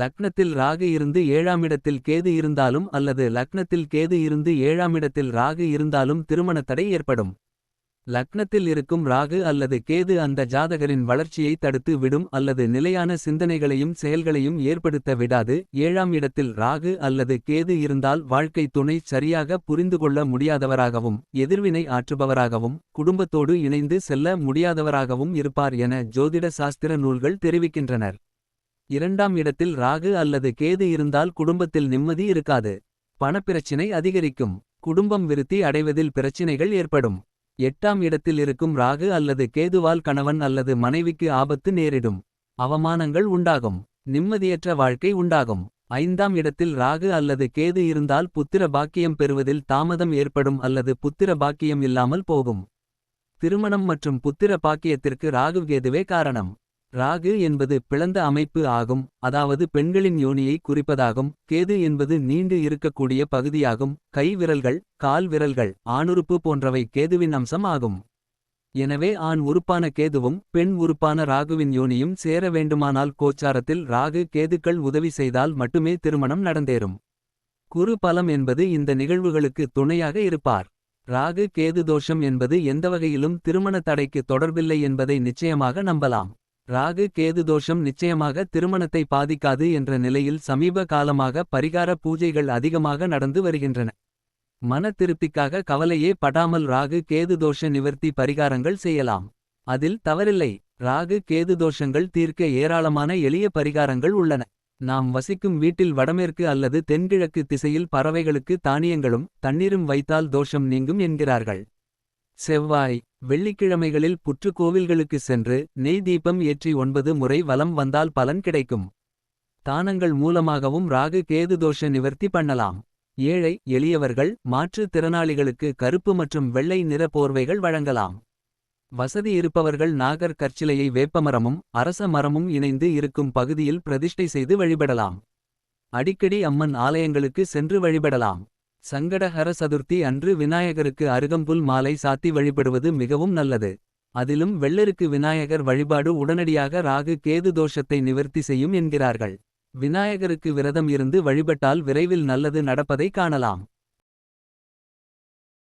லக்னத்தில் ராகு இருந்து ஏழாமிடத்தில் கேது இருந்தாலும் அல்லது லக்னத்தில் கேது இருந்து ஏழாமிடத்தில் ராகு இருந்தாலும் திருமண தடை ஏற்படும். லக்னத்தில் இருக்கும் ராகு அல்லது கேது அந்த ஜாதகரின் வளர்ச்சியை தடுத்து விடும் அல்லது நிலையான சிந்தனைகளையும் செயல்களையும் ஏற்படுத்த விடாது. ஏழாம் இடத்தில் ராகு அல்லது கேது இருந்தால் வாழ்க்கை துணை சரியாக புரிந்துகொள்ள முடியாதவராகவும். எதிர்வினை ஆற்றுபவராகவும் குடும்பத்தோடு இணைந்து செல்ல முடியாதவராகவும் இருப்பார் என ஜோதிட சாஸ்திர நூல்கள் தெரிவிக்கின்றனர். இரண்டாம் இடத்தில் ராகு அல்லது கேது இருந்தால் குடும்பத்தில் நிம்மதி இருக்காது. பணப்பிரச்சினை அதிகரிக்கும் குடும்பம் விருத்தி அடைவதில் பிரச்சினைகள் ஏற்படும். எட்டாம் இடத்தில் இருக்கும் ராகு அல்லது கேதுவால் கணவன் அல்லது மனைவிக்கு ஆபத்து நேரிடும். அவமானங்கள் உண்டாகும் நிம்மதியற்ற வாழ்க்கை உண்டாகும். ஐந்தாம் இடத்தில் ராகு அல்லது கேது இருந்தால் புத்திர பாக்கியம் பெறுவதில் தாமதம் ஏற்படும் அல்லது புத்திர பாக்கியம் இல்லாமல் போகும். திருமணம் மற்றும் புத்திர பாக்கியத்திற்கு ராகு கேதுவே காரணம். ராகு என்பது பிளந்த அமைப்பு ஆகும் அதாவது பெண்களின் யோனியை குறிப்பதாகும். கேது என்பது நீண்டு இருக்கக்கூடிய பகுதியாகும் கை விரல்கள் கால் விரல்கள் ஆணுறுப்பு போன்றவை கேதுவின் அம்சம் ஆகும். எனவே ஆண் உறுப்பான கேதுவும் பெண் உறுப்பான ராகுவின் யோனியும் சேர வேண்டுமானால் கோச்சாரத்தில் ராகு கேதுக்கள் உதவி செய்தால் மட்டுமே திருமணம் நடந்தேறும். குரு பலம் என்பது இந்த நிகழ்வுகளுக்கு துணையாக இருப்பார். ராகு கேது தோஷம் என்பது எந்தவகையிலும் திருமண தடைக்கு தொடர்பில்லை என்பதை நிச்சயமாக நம்பலாம். ராகு கேது தோஷம் நிச்சயமாக திருமணத்தை பாதிக்காது என்ற நிலையில் சமீப காலமாக பரிகார பூஜைகள் அதிகமாக நடந்து வருகின்றன. மன திருப்திக்காக கவலையே படாமல் ராகு கேது தோஷ நிவர்த்தி பரிகாரங்கள் செய்யலாம். அதில் தவறில்லை ராகு கேது தோஷங்கள் தீர்க்க ஏராளமான எளிய பரிகாரங்கள் உள்ளன. நாம் வசிக்கும் வீட்டில் வடமேற்கு அல்லது தென்கிழக்கு திசையில் பறவைகளுக்கு தானியங்களும் தண்ணீரும் வைத்தால் தோஷம் நீங்கும் என்கிறார்கள். செவ்வாய் வெள்ளிக்கிழமைகளில் புற்றுக்கோவில்களுக்கு சென்று நெய் தீபம் ஏற்றி ஒன்பது முறை வலம் வந்தால் பலன் கிடைக்கும். தானங்கள் மூலமாகவும் ராகு கேது தோஷ நிவர்த்தி பண்ணலாம். ஏழை எளியவர்கள் மாற்றுத் திறனாளிகளுக்கு கருப்பு மற்றும் வெள்ளை நிற போர்வைகள் வழங்கலாம். வசதி இருப்பவர்கள் நாகர் கற்சிலையை வேப்பமரமும் அரச மரமும் இணைந்து இருக்கும் பகுதியில் பிரதிஷ்டை செய்து வழிபடலாம். அடிக்கடி அம்மன் ஆலயங்களுக்கு சென்று வழிபடலாம். சங்கடஹர சதுர்த்தி அன்று விநாயகருக்கு அருகம்புல் மாலை சாத்தி வழிபடுவது மிகவும் நல்லது. அதிலும் வெள்ளருக்கு விநாயகர் வழிபாடு உடனடியாக ராகு கேது தோஷத்தை நிவர்த்தி செய்யும் என்கிறார்கள். விநாயகருக்கு விரதம் இருந்து வழிபட்டால் விரைவில் நல்லது நடப்பதை காணலாம்.